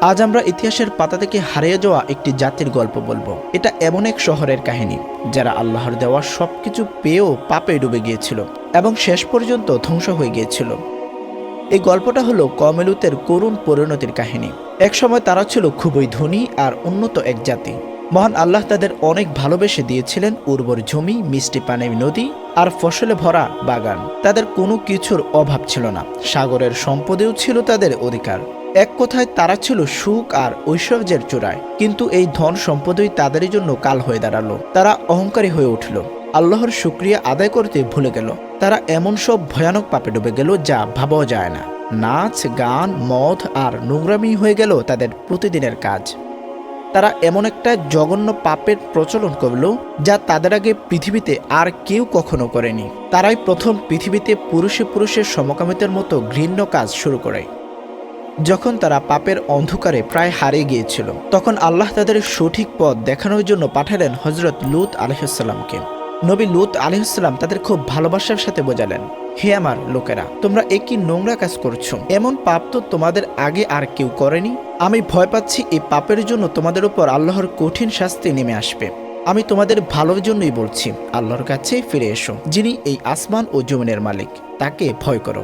আজ আমরা ইতিহাসের পাতা থেকে হারিয়ে যাওয়া একটি জাতির গল্প বলব। এটা এমন এক শহরের কাহিনী, যারা আল্লাহর দেওয়া সব কিছু পেয়েও পাপে ডুবে গিয়েছিল এবং শেষ পর্যন্ত ধ্বংস হয়ে গিয়েছিল। এই গল্পটা হলো কমেলুতের করুণ পরিণতির কাহিনী। একসময় তারা ছিল খুবই ধনী আর উন্নত এক জাতি। মহান আল্লাহ তাদের অনেক ভালোবেসে দিয়েছিলেন উর্বর জমি, মিষ্টি পানির নদী আর ফসলে ভরা বাগান। তাদের কোনো কিছুর অভাব ছিল না। সাগরের সম্পদেও ছিল তাদের অধিকার। এক কথায় তারা ছিল সুখ আর ঐশ্বর্যের চূড়ায়। কিন্তু এই ধন সম্পদই তাদের জন্য কাল হয়ে দাঁড়াল। তারা অহংকারী হয়ে উঠল। আল্লাহর শুক্রিয়া আদায় করতে ভুলে গেল। তারা এমন সব ভয়ানক পাপে ডুবে গেল যা ভাবাও যায় না। নাচ, গান, মদ আর নোংরামি হয়ে গেল তাদের প্রতিদিনের কাজ। তারা এমন একটা জঘন্য পাপের প্রচলন করল যা তাদের আগে পৃথিবীতে আর কেউ কখনো করেনি। তারাই প্রথম পৃথিবীতে পুরুষে পুরুষের সমকামিতার মতো ঘৃণ্য কাজ শুরু করে। যখন তারা পাপের অন্ধকারে প্রায় হারিয়ে গিয়েছিল, তখন আল্লাহ তাদের সঠিক পথ দেখানোর জন্য পাঠালেন হজরত লুত আলহিসাল্লামকে নবী লুত আলহিসাম তাদের খুব ভালোবাসার সাথে বোঝালেন, হে আমার লোকেরা, তোমরা একই নোংরা কাজ করছ। এমন পাপ তো তোমাদের আগে আর কেউ করেনি। আমি ভয় পাচ্ছি এই পাপের জন্য তোমাদের উপর আল্লাহর কঠিন শাস্তি নেমে আসবে। আমি তোমাদের ভালোর জন্যই বলছি, আল্লাহর কাছে ফিরে এসো, যিনি এই আসমান ও জমিনের মালিক, তাকে ভয় করো।